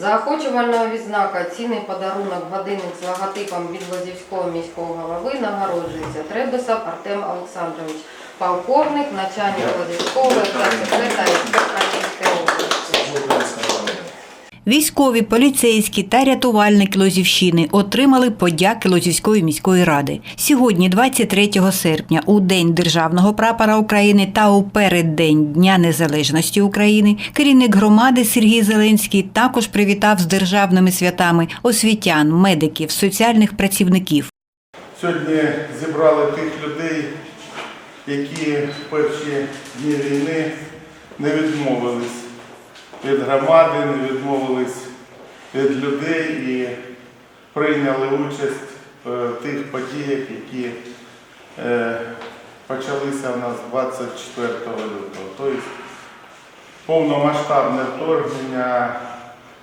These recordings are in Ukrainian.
Заохочувальна відзнака цінний подарунок годинник з логотипом від Лазівського міського голови нагороджується Требесов Артем Олександрович, полковник, начальник Лозівського та Київської області. Військові, поліцейські та рятувальники Лозівщини отримали подяки Лозівської міської ради. Сьогодні, 23 серпня, у День Державного прапора України та у переддень Дня Незалежності України, керівник громади Сергій Зеленський також привітав з державними святами освітян, медиків, соціальних працівників. Сьогодні зібрали тих людей, які в перші дні війни не відмовились від громади, не відмовились від людей і прийняли участь в тих подіях, які е, почалися в нас 24 лютого. Тобто повномасштабне вторгнення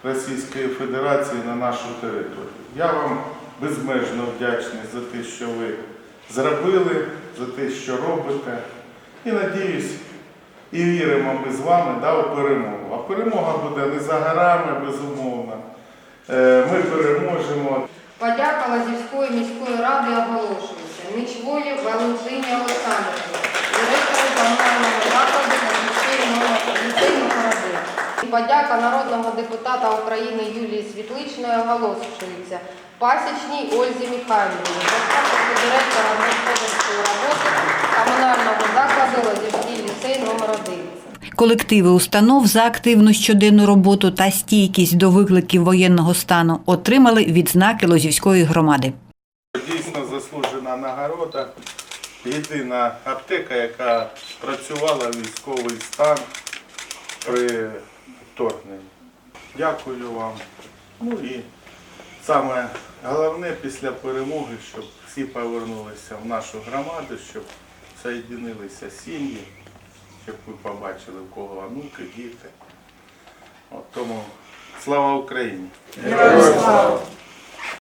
Російської Федерації на нашу територію. Я вам безмежно вдячний за те, що ви зробили, за те, що робите. І надіюсь, і віримо ми з вами да, у перемогу. Перемога буде не за горами, безумовно. Е, Ми переможемо. Подяка Лазівської міської ради оголошується Мічвої Валентині Олександрівні, директору комунального закладу Лазівської номер ліцей номер 1. І подяка народного депутата України Юлії Світличної оголошується Пасічній Ользі Михайлівні, заступнику директора господарської роботи комунального закладу Лазівський ліцей номер 1. Колективи установ за активну щоденну роботу та стійкість до викликів воєнного стану отримали відзнаки Лозівської громади. Дійсно заслужена нагорода. Єдина аптека, яка працювала військовий стан при вторгненні. Дякую вам. Ну і саме головне після перемоги, щоб всі повернулися в нашу громаду, щоб соєдинилися сім'ї, щоб ви побачили, в кого онуки, діти. От тому слава Україні! Героям слава!